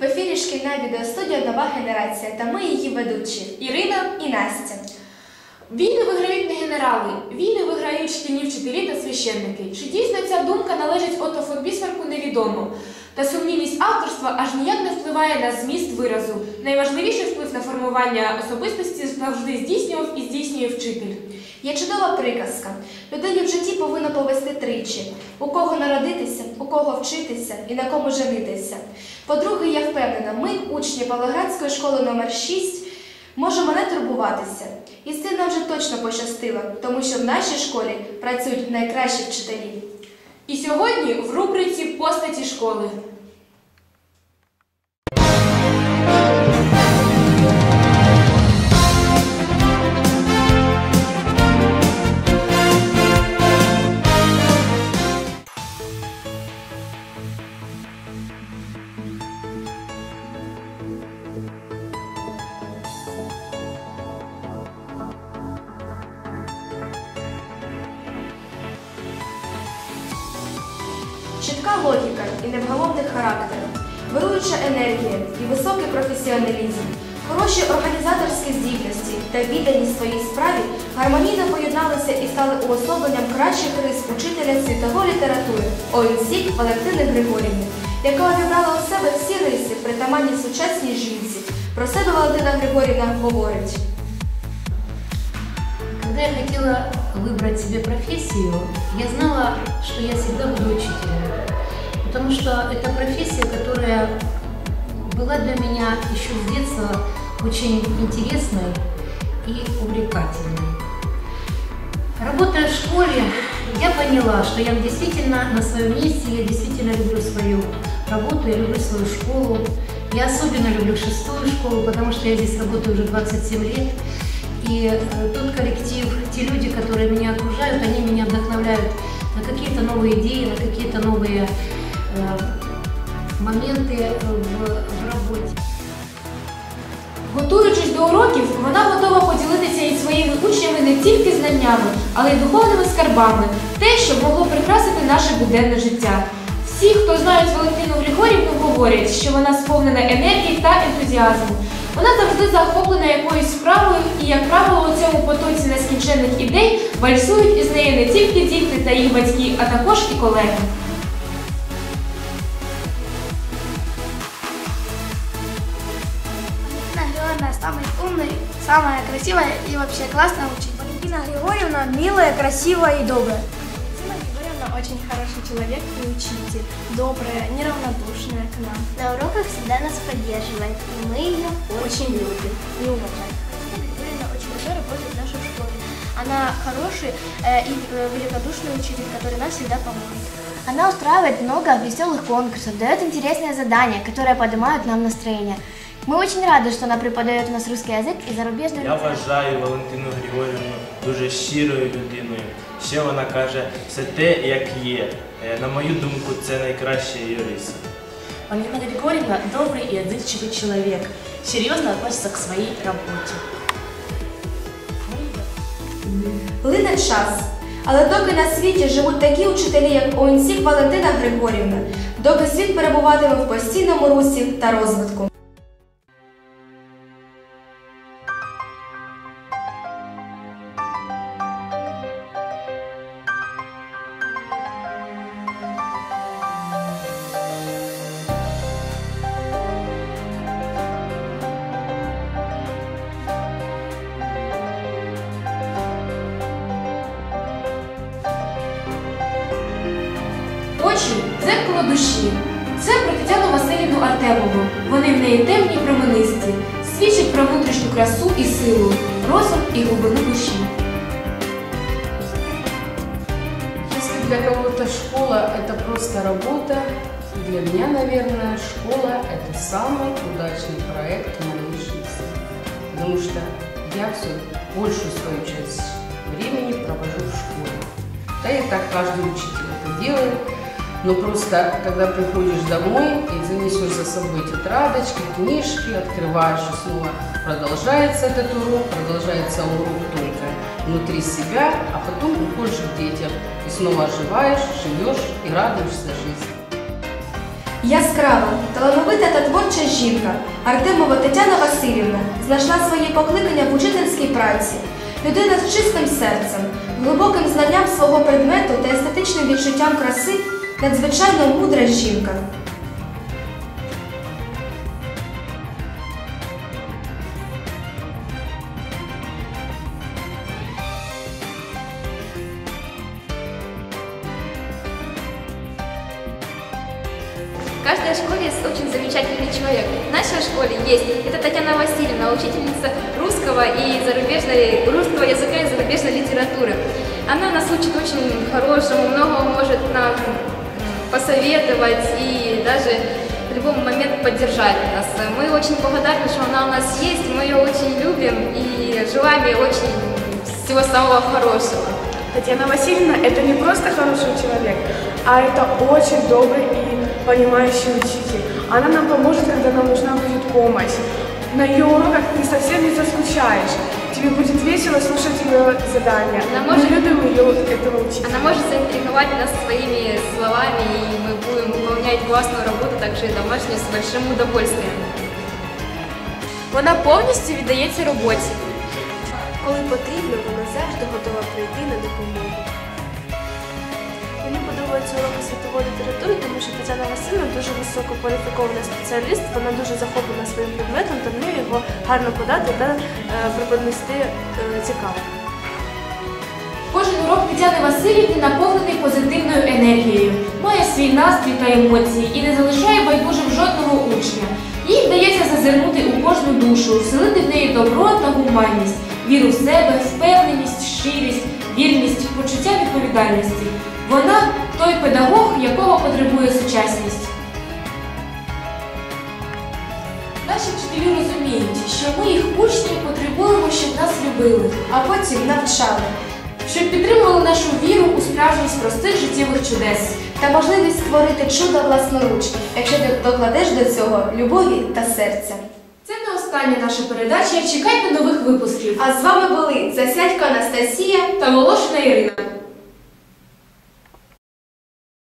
В ефірі шкільна відеостудія Нова генерація та ми її ведучі Ірина, і Настя. війни виграють не генерали, війни виграють шкільні вчителі та священники. Чи дійсно ця думка належить Бісмарку, невідомо. Та сумнівність авторства аж ніяк не впливає на зміст виразу. Найважливіший вплив на формування особистості завжди здійснював і здійснює вчитель. Є чудова приказка. Людині в житті повинно повести тричі: у кого народитися, у кого вчитися і на кому женитися. По-друге, я впевнена, ми, учні Павлоградської школи номер 6 можемо не турбуватися. І з нам вже точно пощастило, тому що в нашій школі працюють найкращі вчителі. І сьогодні в рубриці Постаті школи. Чітка логіка і невгамовний характер, вируюча енергія і високий професіоналізм, хороші організаторські здібності та відданість своїй справі гармонійно поєдналися і стали уособленням кращих рис учителя світової літератури Оюнсік Валентини Григорівни, яка обібрала у себе всі риси, притаманні сучасній жінці. Про себе Валентина Григорівна говорить. Когда я хотела выбрать себе профессию, я знала, что я всегда буду учителем. Потому что это профессия, которая была для меня еще с детства очень интересной и увлекательной. Работая в школе, я поняла, что я действительно на своем месте, я действительно люблю свою работу, я люблю свою школу. Я особенно люблю шестую школу, потому что я здесь работаю уже 27 лет. И э, тот коллектив, те люди, которые меня окружают, они меня вдохновляют на какие-то новые идеи, на какие-то новые э, моменты в, в работе. Готуючись до уроків, вона готова поділитися із своїми учнями не тільки знаннями, але й духовними скарбами, те, що могло прикрасити наше буденне життя. Всі, хто знають Валентину Григорівну, говорять, що вона сповнена енергії та ентузіазму. Вона завжди захоплена якоюсь справою і, як правило, у цьому потоці нескінченних ідей вальсують із нею не тільки діти та їх батьки, а також і колеги. Валентина Григорьевна самый умный, самая красивая и вообще классная учитель. Валентина Григорьевна милая, красивая и добрая. Очень хороший человек и учитель, добрая, неравнодушная к нам. На уроках всегда нас поддерживает, и мы ее Очень любим и уважаем. Очень хорошо работает в нашей школе. Она хороший э, и э, великодушный учитель, который нам всегда поможет. Она устраивает много веселых конкурсов, дает интересные задания, которые поднимают нам настроение. Мы очень рады, что она преподает у нас русский язык и зарубежную Я вважаю Валентину Григорівну дуже щирою людиною. Ще вона каже все те, як є. Е, На мою думку, це найкраща її риса. Валентина Григорьевна добрый и отзывчивый человек, серьезно относится к своей работе. Лине час. Але доки на світі живуть такі учителі, як Оунсік Валентина Григорівна, доки світ перебуватиме в постійному русі та розвитку. дзеркало душі. Це про Тетяну Василівну Артемову. Вони в неї темні й променисті, свідчать про внутрішню красу і силу, розум і глибину душі. Если для кого-то школа – это просто работа, для меня, наверное, школа – это самый удачный проект в моей жизни. Потому что я все большую свою часть времени провожу в школе. Да и так каждый учитель это делает. Но просто, когда приходишь домой и занесешь за собой тетрадочки, книжки, открываешь и снова продолжается этот урок, продолжается урок только внутри себя, а потом уходишь к детям и снова оживаешь, живешь и радуешься жизни. Яскрава, талановита та творча жінка Артемова Тетяна Васильівна знайшла своє покликання в учительській праці. Людина з чистим серцем, глибоким знанням свого предмету та естетичним відчуттям краси надзвичайно мудра жінка. В каждой школе есть очень замечательный человек. В нашей школе есть. Это Татьяна Васильевна, учительница русского и зарубежной, русского языка и зарубежной литературы. Она нас учит очень хорошему, многого может нам посоветовать и даже в любой момент поддержать нас. Мы очень благодарны, что она у нас есть, мы ее очень любим и желаем ей очень всего самого хорошего. Татьяна Васильевна – это не просто хороший человек, а это очень добрый и понимающий учитель. Она нам поможет, когда нам нужна будет помощь. На ее уроках ты совсем не заскучаешь. Тебе будет весело слушать ее задания. Она Мы может- любим ее, этого учителя. Она может заинтриговать нас своими словами, и мы будем выполнять классную работу, также и домашнюю, с большим удовольствием. Вона повністю віддається роботі. Коли потрібно, вона завжди готова прийти на допомогу. Подобаються уроки світової літератури, тому що Тетяна Васильівна дуже висококваліфікована спеціаліст, вона дуже захоплена своїм предметом, вміє його гарно подати та е, преподнести е, цікаво. Кожен урок Тетяни Васильівни наповнений позитивною енергією, має свій настрій та емоції і не залишає байдужим жодного учня. Їй вдається зазирнути у кожну душу, вселити в неї добро та гуманність, віру в себе, впевненість, щирість, вірність, почуття відповідальності. Вона той педагог, якого потребує сучасність. Наші вчителі розуміють, що ми їх учнів потребуємо, щоб нас любили, А потім навчали щоб підтримували нашу віру у справжність простих життєвих чудес. та можливість створити чудо власноруч, якщо ти докладеш до цього любові та серця. Це не остання наша передача. Чекайте нових випусків. А з вами були Засядько Анастасія Та Волошина Ірина.